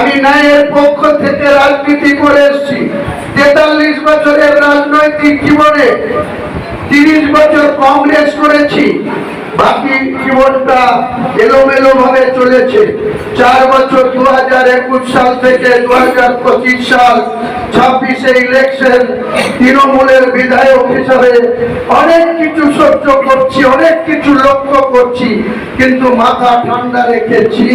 আমি ন্যায়ের পক্ষ থেকে রাজনীতি করে এসেছি। তেতাল্লিশ বছরের রাজনৈতিক জীবনে তিরিশ বছর কংগ্রেস করেছি। বাকি জীবনটা এলোমেলো ভাবে চলেছে। চার বছর দু হাজার একুশ সাল থেকে দু হাজার পঁচিশ সাল ছাব্বিশে ইলেকশন তৃণমূলের বিধায়ক হিসাবে অনেক কিছু সহ্য করছি, অনেক কিছু লক্ষ্য করছি, কিন্তু মাথা ঠান্ডা রেখেছি।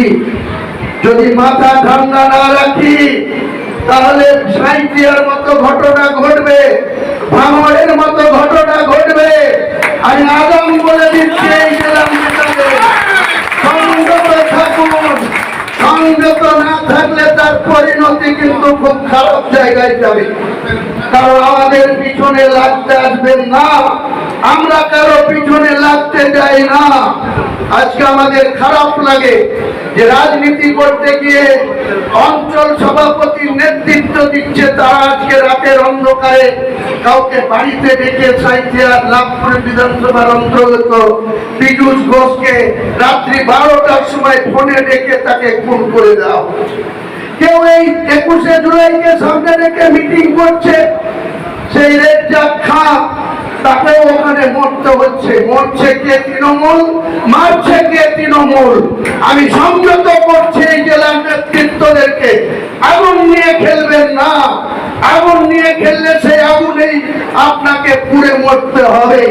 যদি মাথা ঠান্ডা না রাখি, তাহলে সাইটিয়ার মতো ঘটনা ঘটবে, ভাঙড়ের মতো ঘটনা ঘটবে। আমি আগাম বলে দিচ্ছি, এই জেলার নেতাদের। সংযত সংযত না থাকলে তার পরিণতি কিন্তু খুব খারাপ জায়গায় যাবে। কারণ আমাদের পিছনে লাগতে আসবেন না। আমরা কারও পিছনে লাগতে যাই না। আজকে আমাদের খারাপ লাগে। যে রাজনীতি করতে গিয়ে অঞ্চল সভাপতির নেতৃত্ব দিচ্ছে, তারা আজকে রাতের অন্ধকারে কাউকে বাড়িতে ডেকে সাইথিয়ার লাভপুর বিধানসভার অন্তর্গত পীযুষ ঘোষকে রাত্রি বারোটার সময় ফোনে ডেকে তাকে খুন করে দাও কেউ এই একুশে জুলাইকে সামনে রেখে মিটিং করছে, সেই রেজ্জাক খা তাকেও ওখানে মরতে হচ্ছে। মরছে কে তৃণমূল? মারছে কে তৃণমূল? আমি সংযত করছি এই জেলার নেতৃত্বদেরকে। আগুন নিয়ে খেলবেন না। আগুন নিয়ে খেললে সেই আগুনেই আপনাকে পুড়ে মরতে হবে।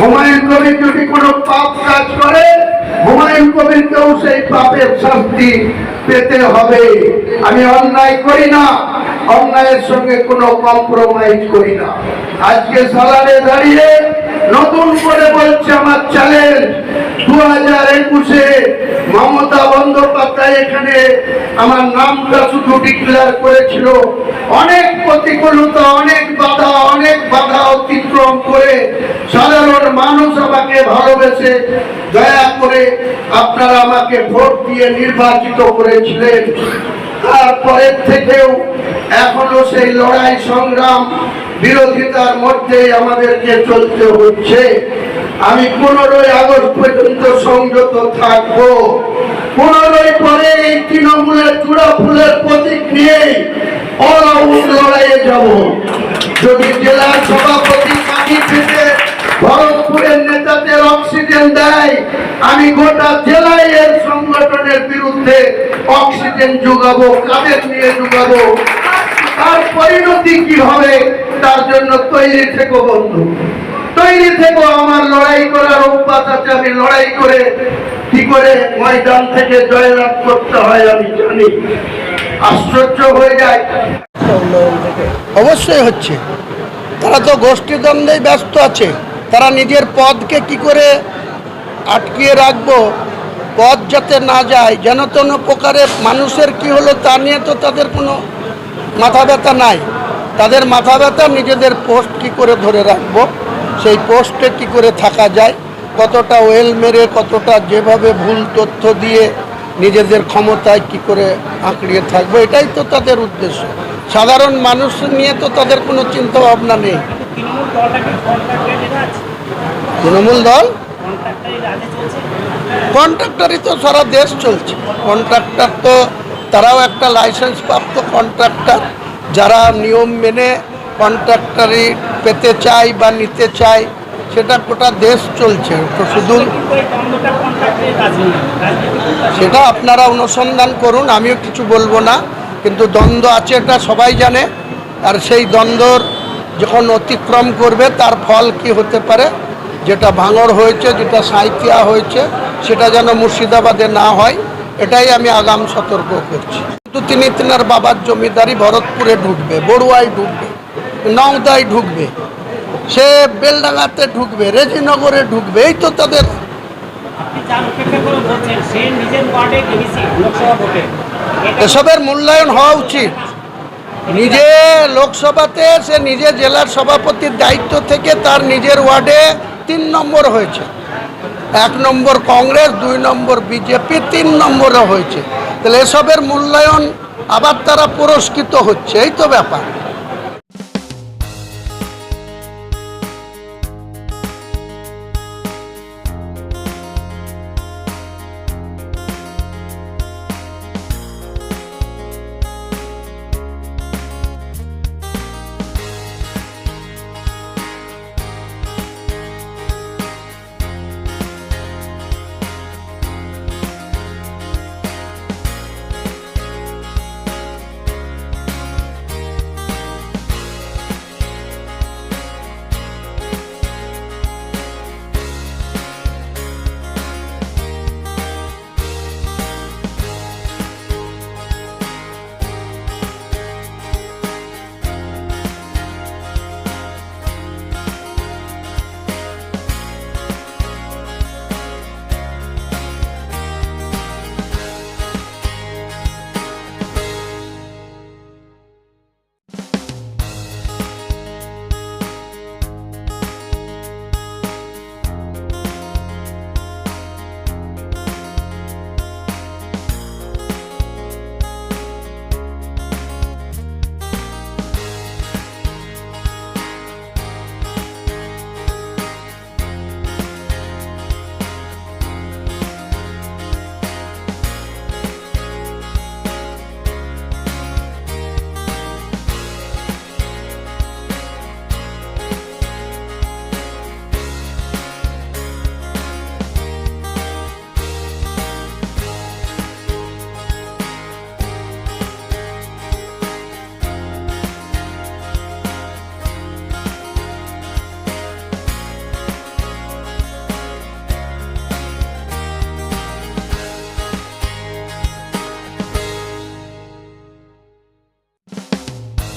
হুমায়ুন কবির যদি কোনো পাপ কাজ করে, হুমায়ুন কবিরকেও সেই পাপের শাস্তি পেতে হবে। আমি অন্যায় করি না। অন্যায়ের সঙ্গে কোনো কম্প্রোমাইজ করি না। আজকে সালারে দাঁড়িয়ে নতুন করে বলছে আমার চ্যালেঞ্জ দু হাজার একুশে মমতা বন্দ্যোপাধ্যায় এখানে আমার নামটা শুধু ডিক্লেয়ার করেছিল। অনেক প্রতিকূলতা অনেক বাধা অনেক বাধা অতিক্রম করে সাধারণ মানুষ আমাকে ভালোবেসে দয়া করে আপনারা আমাকে ভোট দিয়ে নির্বাচিত করেছিলেন। তারপরের থেকেও এখনও সেই লড়াই সংগ্রাম বিরোধিতার মধ্যেই আমাদেরকে চলতে হচ্ছে। আমি পনেরোই আগস্ট পর্যন্ত সংযত থাকব। পনেরোই পরে এই তৃণমূলের চূড়া ফুলের প্রতীক নিয়ে লড়াইয়ে যাব। যদি জেলার সভাপতি কাটি থেকে ভরতপুরের নেতাদের অক্সিজেন দেয়, আমি গোটা জেলায় এর সংগঠনের বিরুদ্ধে অক্সিজেন যোগাবো, কাদের নিয়ে যোগাবো? তার পরিণতি কি হবে? তার জন্য তৈরি থেকো বন্ধু। তৈরি থেকো, আমার লড়াই করার অভ্যাস আছে, আমি লড়াই করে কি করে ময়দান থেকে জয়লাভ করতে হয় আমি জানি। আশ্চর্য হয়ে যায়। অবশ্যই হচ্ছে। তারা তো গোষ্ঠীদ্বন্দ্বেই ব্যস্ত আছে। তারা নিজের পদকে কি করে আটকিয়ে রাখব? পদ যাতে না যায়, যেন কোনো প্রকারে মানুষের কি হলো তা নিয়ে তো তাদের কোনো মাথা ব্যথা নাই। তাদের মাথা ব্যথা নিজেদের পোস্ট কি করে ধরে রাখব? সেই পোস্টে কি করে থাকা যায়? কতটা ওয়েল মেরে, কতটা যেভাবে ভুল তথ্য দিয়ে নিজেদের ক্ষমতায় কি করে আঁকড়িয়ে থাকব? এটাই তো তাদের উদ্দেশ্য। সাধারণ মানুষ নিয়ে তো তাদের কোনো চিন্তা ভাবনা নেই। তৃণমূল দল? কন্ট্রাক্টরই তো সারা দেশ চলছে। কন্ট্রাক্টর তো তারাও একটা লাইসেন্স প্রাপ্ত কন্ট্রাক্টর, যারা নিয়ম মেনে কন্ট্রাক্টরি পেতে চায় বা নিতে চায়, সেটা গোটা দেশ চলছে। তো শুধু সেটা আপনারা অনুসন্ধান করুন, আমিও কিছু বলব না, কিন্তু দ্বন্দ্ব আছে এটা সবাই জানে, আর সেই দ্বন্দ্বর যখন অতিক্রম করবে, তার ফল কি হতে পারে? যেটা ভাঙড় হয়েছে, যেটা সাঁইতিয়া হয়েছে, সেটা যেন মুর্শিদাবাদে না হয়। এটাই আমি আগাম সতর্ক করছি। কিন্তু তিনি তেনার বাবার জমিদারি ভরতপুরে ঢুকবে বড়ুয়ায় ঢুকবে নওদায় ঢুকবে সে বেলডাঙ্গাতে ঢুকবে রেজিনগরে ঢুকবে এই তো তাদের এসবের মূল্যায়ন হওয়া উচিত। নিজে লোকসভাতে সে নিজে জেলার সভাপতির দায়িত্ব থেকে তার নিজের ওয়ার্ডে তিন নম্বর হয়েছে। এক নম্বর কংগ্রেস, দুই নম্বর বিজেপি, তিন নম্বরে হয়েছে। তাহলে এসবের মূল্যায়ন আবার তারা পুরস্কৃত হচ্ছে, এই তো ব্যাপার।